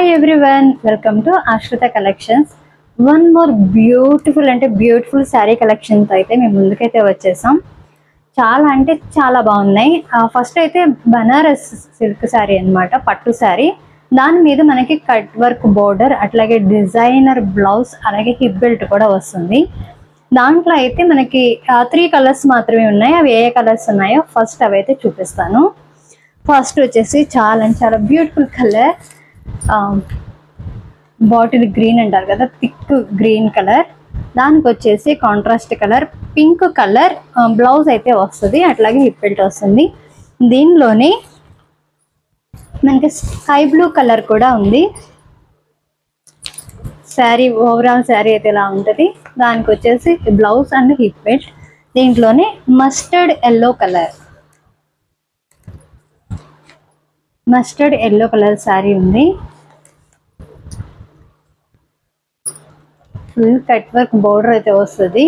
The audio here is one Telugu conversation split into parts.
Hi everyone welcome to Ashritha collections one more beautiful అంటే బ్యూటిఫుల్ శారీ కలెక్షన్స్ అయితే మేము ముందుకైతే వచ్చేసాం. చాలా అంటే చాలా బాగున్నాయి. ఫస్ట్ అయితే బనారస్ సిల్క్ శారీ అన్నమాట పట్టు శారీ దాని మీద మనకి కట్ వర్క్ బోర్డర్ అట్లాగే డిజైనర్ బ్లౌజ్ అలాగే హిప్ బెల్ట్ కూడా వస్తుంది. దాంట్లో అయితే మనకి త్రీ కలర్స్ మాత్రమే ఉన్నాయి. అవి ఏ కలర్స్ ఉన్నాయో ఫస్ట్ అవి అయితే చూపిస్తాను. ఫస్ట్ వచ్చేసి చాలా చాలా బ్యూటిఫుల్ కలర్ బాటిల్ గ్రీన్ అంటారు కదా థిక్ గ్రీన్ కలర్. దానికి వచ్చేసి contrast colour pink colour blouse అయితే వస్తుంది అట్లాగే హిప్ బెల్ట్ వస్తుంది. దీనిలోనే మనకి స్కై బ్లూ కలర్ కూడా ఉంది. శారీ ఓవరాల్ శారీ అయితే ఇలా ఉంటుంది. దానికి వచ్చేసి బ్లౌజ్ అండ్ హిప్ బెల్ట్. దీంట్లోనే mustard yellow colour. Mustard yellow colour sari ఉంది. ఫుల్ కట్ వర్క్ బోర్డర్ అయితే వస్తుంది.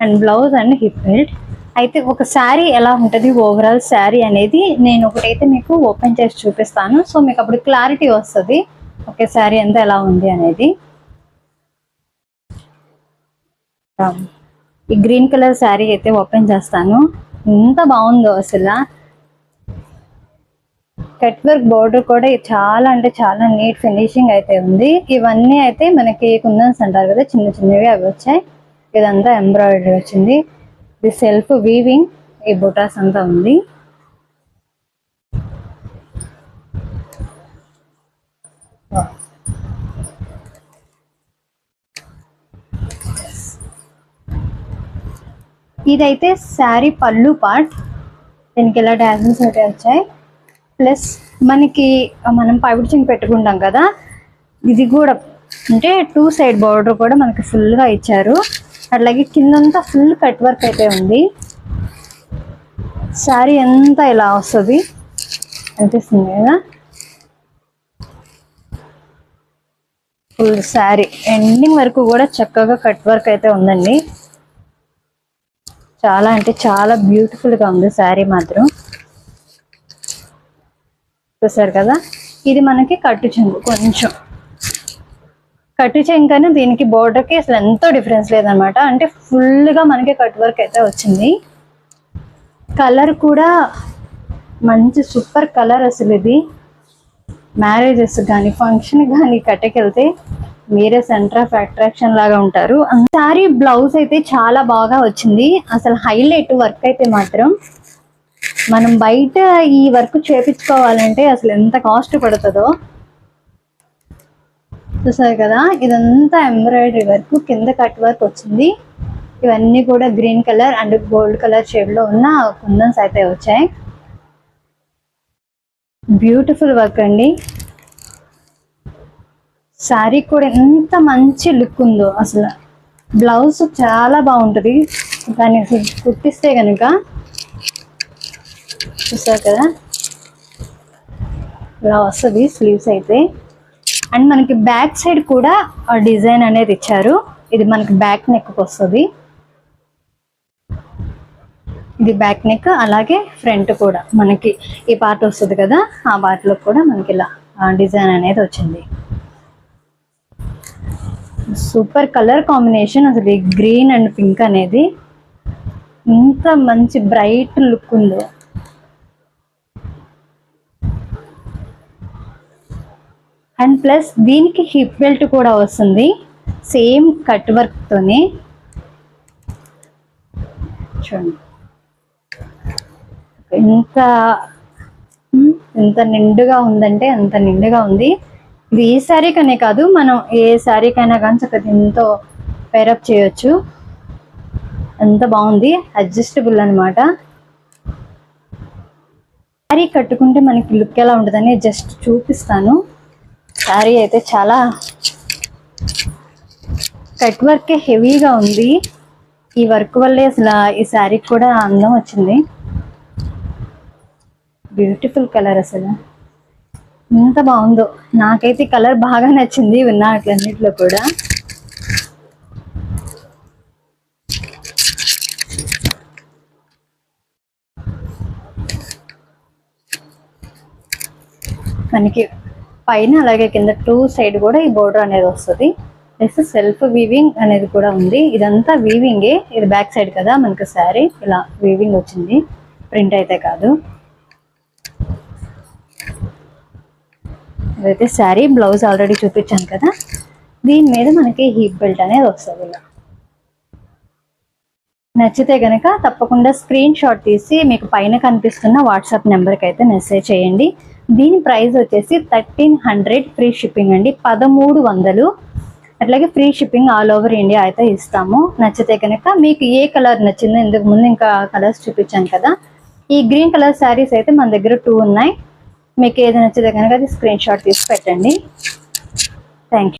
And blouse and hip belt అయితే ఒక శారీ ఎలా ఉంటుంది? ఓవరాల్ శారీ అనేది నేను ఒకటైతే మీకు ఓపెన్ చేసి చూపిస్తాను. సో మీకు అప్పుడు క్లారిటీ వస్తుంది. ఓకే శారీ అంతా ఎలా ఉంది అనేది. Um, ఈ గ్రీన్ కలర్ శారీ అయితే ఓపెన్ చేస్తాను. ఎంత బాగుందో అసలు. కట్ వర్క్ బోర్డర్ కూడా చాలా అంటే చాలా నీట్ ఫినిషింగ్ అయితే ఉంది. ఇవన్నీ అయితే మనకి కుందన్స్ అంటారు కదా చిన్న చిన్నవి అవి వచ్చాయి. ఇదంతా ఎంబ్రాయిడరీ వచ్చింది. ఇది సెల్ఫ్ వీవింగ్ ఈ బుటాస్ అంతా ఉంది. ఇదైతే శారీ పళ్ళు పార్ట్. దీనికి ఇలా డాజల్స్ అయితే వచ్చాయి. ప్లస్ మనకి మనం పైపుచింగ్ పెట్టుకుంటాం కదా ఇది కూడా అంటే టూ సైడ్ బార్డర్ కూడా మనకి ఫుల్గా ఇచ్చారు. అట్లాగే కిందంతా ఫుల్ కట్ వర్క్ అయితే ఉంది. శారీ అంతా ఇలా వస్తుంది. అనిపిస్తుంది కదా? ఫుల్ శారీ ఎండింగ్ వరకు కూడా చక్కగా కట్ వర్క్ అయితే ఉందండి. చాలా అంటే చాలా బ్యూటిఫుల్గా ఉంది శారీ మాత్రం. చూసారు కదా? ఇది మనకి కట్టు చెంగు కొంచెం. కట్టు చెంకను దీనికి బోర్డర్కి అసలు ఎంతో డిఫరెన్స్ లేదనమాట అంటే ఫుల్గా మనకి కట్ వర్క్ అయితే వచ్చింది. కలర్ కూడా మంచి సూపర్ కలర్ అసలు ఇది. మ్యారేజెస్ కానీ ఫంక్షన్ కానీ కట్టకెళ్తే మీరే సెంటర్ ఆఫ్ అట్రాక్షన్ లాగా ఉంటారు. సారీ బ్లౌజ్ అయితే చాలా బాగా వచ్చింది. అసలు హైలైట్ వర్క్ అయితే మాత్రం మనం బయట ఈ వర్క్ చేపించుకోవాలంటే అసలు ఎంత కాస్ట్ పడుతుందో. చూసారు కదా? ఇదంతా ఎంబ్రాయిడరీ వర్క్ కింద కట్ వర్క్ వచ్చింది. ఇవన్నీ కూడా green colour and gold colour షేడ్లో ఉన్న కుందన్స్ అయితే వచ్చాయి. బ్యూటిఫుల్ వర్క్ అండి. శారీ కూడా ఎంత మంచి లుక్ ఉందో అసలు. బ్లౌజ్ చాలా బాగుంటుంది. దాన్ని కుట్టిస్తే కనుక చూసారు కదా? ఇలా వస్తుంది స్లీవ్స్ అయితే. అండ్ మనకి బ్యాక్ సైడ్ కూడా డిజైన్ అనేది ఇచ్చారు. ఇది మనకి బ్యాక్ నెక్ వస్తుంది. ఇది బ్యాక్ నెక్ అలాగే ఫ్రంట్ కూడా మనకి ఈ పార్ట్ వస్తుంది కదా? ఆ పార్ట్లో కూడా మనకి ఇలా డిజైన్ అనేది వచ్చింది. సూపర్ కలర్ కాంబినేషన్ అసలు గ్రీన్ అండ్ పింక్ అనేది. ఇంత మంచి బ్రైట్ లుక్ ఉందో. అండ్ ప్లస్ దీనికి హిప్ బెల్ట్ కూడా వస్తుంది. సేమ్ కట్ వర్క్తోనే చూడండి. ఎంత ఎంత నిండుగా ఉందంటే అంత నిండుగా ఉంది. ఇది ఏ శారీకనే కాదు మనం ఏ శారీకైనా కానీ చక్కగా దీంతో పేరప్ చేయొచ్చు. ఎంత బాగుంది అడ్జస్టబుల్ అనమాట శారీ కట్టుకుంటే మనకి లుక్ ఎలా ఉంటుందని జస్ట్ చూపిస్తాను. శారీ అయితే చాలా కట్ వర్క్ హెవీగా ఉంది. ఈ వర్క్ వల్లే అసలు ఈ శారీకి కూడా అందం వచ్చింది. బ్యూటిఫుల్ కలర్ అసలు. ఎంత బాగుందో. నాకైతే కలర్ బాగా నచ్చింది విన్నా అట్లన్నిట్లో కూడా. మనకి పైన అలాగే కింద టూ సైడ్ కూడా ఈ బోర్డర్ అనేది వస్తుంది. నెక్స్ట్ సెల్ఫ్ వీవింగ్ అనేది కూడా ఉంది. ఇదంతా వీవింగే ఇది బ్యాక్ సైడ్ కదా మనకి శారీ ఇలా వీవింగ్ వచ్చింది. ప్రింట్ అయితే కాదు. ఇదైతే శారీ బ్లౌజ్ ఆల్రెడీ చూపించాను కదా. దీని మీద మనకి హీప్ బెల్ట్ అనేది వస్తుంది ఇలా. నచ్చితే గనక తప్పకుండా స్క్రీన్ షాట్ తీసి మీకు పైన కనిపిస్తున్న వాట్సాప్ నెంబర్కి అయితే మెసేజ్ చేయండి. దీని ప్రైస్ వచ్చేసి థర్టీన్ హండ్రెడ్ ఫ్రీ షిప్పింగ్ అండి. పదమూడు వందలు. అట్లాగే free shipping all over India అయితే ఇస్తాము. నచ్చితే కనుక మీకు ఏ కలర్ నచ్చిందో ఇంతకు ముందు ఇంకా కలర్స్ చూపించాను కదా. ఈ గ్రీన్ కలర్ శారీస్ అయితే మన దగ్గర టూ ఉన్నాయి. మీకు ఏది నచ్చితే కనుక అది స్క్రీన్ షాట్ తీసి పెట్టండి. Thank you